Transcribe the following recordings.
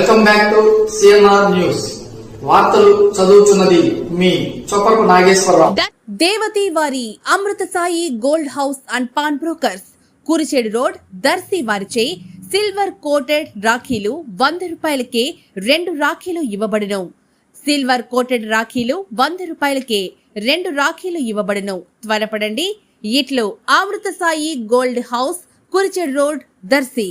Welcome back to CNR news. వార్తలు చదువుతున్నది మీ చొప్పకు నాగేశ్వరరావు. దేవతి వారి Amrutha Sai gold house and pawn brokers. Kuricheedu road Darsi వారిచే సిల్వర్ కోటెడ్ రాఖీలు వంద రూపాయలకే రెండు రాఖీలు ఇవ్వబడను. సిల్వర్ కోటెడ్ రాఖీలు వంద రూపాయలకే రెండు రాఖీలు ఇవ్వబడును. త్వరపడండి ఇట్లు Amrutha Sai gold house Kuricheedu road Darsi.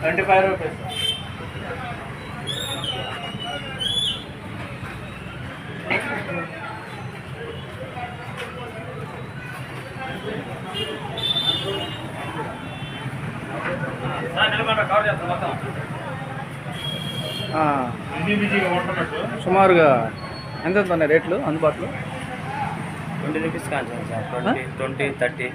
twenty five rupees. ఆ, సుమారుగా ఎంత ఉన్నాయి రేట్లు అందుబాటులో? ట్వంటీ రూపీస్ కాంచాం సార్ ట్వంటీ ట్వంటీ థర్టీ.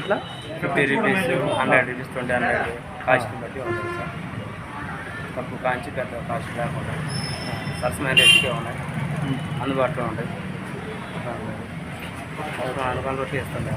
ఎట్లా? Fifty rupees hundred rupees twenty hundred cost బట్టి ఉంటుంది సార్. తక్కువ కాంచి పెద్ద కాస్ట్ లేకుండా సరసమైన రేట్కే ఉన్నాయి. అందుబాటులో ఉంటాయి. అనుకున్న రొట్టి ఇస్తుంది